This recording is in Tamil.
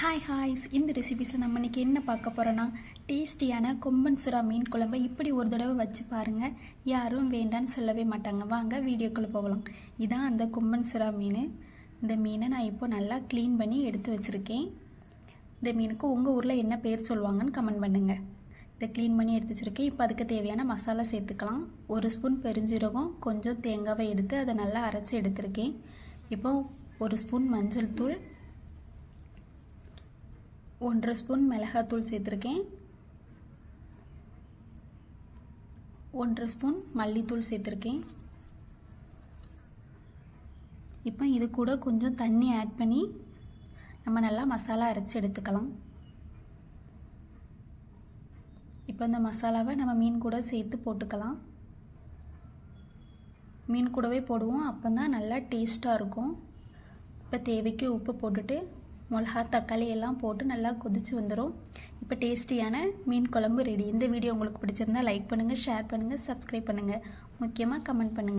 ஹாய் ஹாய்ஸ் இந்த ரெசிபிஸில் நம்ம இன்றைக்கி என்ன பார்க்க போகிறோன்னா டேஸ்டியான கொம்பன் சுறா மீன் குழம்பை இப்படி ஒரு தடவை வச்சு பாருங்கள் யாரும் வேண்டான்னு சொல்லவே மாட்டாங்க. வாங்க வீடியோக்குள்ளே போகலாம். இதான் அந்த கொம்பன் சுறா மீன். இந்த மீனை நான் இப்போ நல்லா க்ளீன் பண்ணி எடுத்து வச்சுருக்கேன். இந்த மீனுக்கு உங்கள் ஊரில் என்ன பேர் சொல்லுவாங்கன்னு கமெண்ட் பண்ணுங்கள் இதை க்ளீன் பண்ணி எடுத்து வச்சுருக்கேன். இப்போ அதுக்கு தேவையான மசாலா சேர்த்துக்கலாம். ஒரு ஸ்பூன் பெருஞ்சீரகம் கொஞ்சம் தேங்காவை எடுத்து அதை நல்லா அரைச்சி எடுத்திருக்கேன். இப்போ ஒரு ஸ்பூன் மஞ்சள் தூள் ஒன்றரை ஸ்பூன் மிளகாத்தூள் சேர்த்துருக்கேன். ஒன்றரை ஸ்பூன் மல்லித்தூள் சேர்த்துருக்கேன். இப்போ இது கூட கொஞ்சம் தண்ணி ஆட் பண்ணி நம்ம நல்லா மசாலா அரைச்சி எடுத்துக்கலாம். இப்போ இந்த மசாலாவை நம்ம மீன் கூட சேர்த்து போட்டுக்கலாம். மீன் கூடவே போடுவோம் அப்போ தான் நல்லா டேஸ்ட்டாக இருக்கும். இப்போ தேவைக்கு உப்பு போட்டுட்டு மிளகா தக்காளி எல்லாம் போட்டு நல்லா கொதிச்சு வந்துடும் இப்போ டேஸ்டியான மீன் குழம்பு ரெடி இந்த வீடியோ உங்களுக்கு பிடிச்சிருந்தா லைக் பண்ணுங்கள் ஷேர் பண்ணுங்கள் சப்ஸ்கிரைப் பண்ணுங்கள் முக்கியமாக கமெண்ட் பண்ணுங்கள்